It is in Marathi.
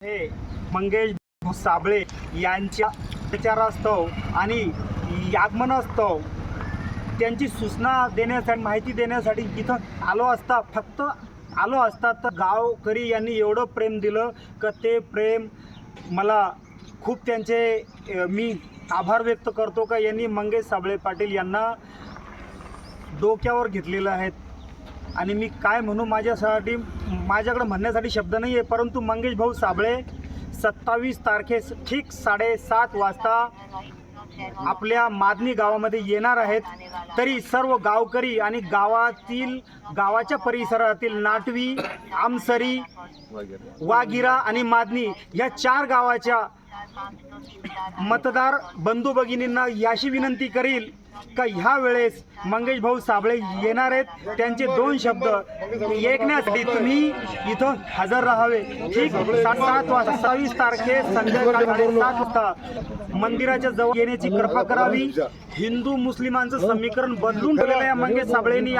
हे मंगेश साबळे यांच्या प्रचारास्तव आणि यागमनास्तव त्यांची सूचना देण्यासाठी माहिती देण्यासाठी इथं आलो असता फक्त आलो असता तर गावकरी यांनी एवढं प्रेम दिलं का ते प्रेम मला खूप त्यांचे मी आभार व्यक्त करतो का यांनी मंगेश साबळे पाटील यांना डोक्यावर घेतलेलं आहेत आणि मी काय म्हणू माझ्यासाठी माझ्याकडे म्हणण्यासाठी शब्द नाही आहे परंतु मंगेश भाऊ साबळे सत्तावीस तारखेस ठीक साडेसात वाजता आपल्या मादनी गावामध्ये येणार आहेत. तरी सर्व गावकरी आणि गावातील गावाच्या परिसरातील नाटवी आमसरी वागिरा आणि मादनी या चार गावाच्या मतदार बंधू भगिनींना याशी विनंती करील का ह्या वेळेस मंगेश भाऊ साबळे येणार आहेत? त्यांचे दोन शब्द ऐकण्यासाठी तुम्ही इथं हजर राहावे. ठीक? सात सात वाजता सत्तावीस तारखे संध्याकाळी साडेसात वाजता मंदिराच्या जवळ येण्याची कृपा करावी. हिंदू मुस्लिमांचं समीकरण बदलून ठेवलेलं आहे मंगेश साबळेंनी.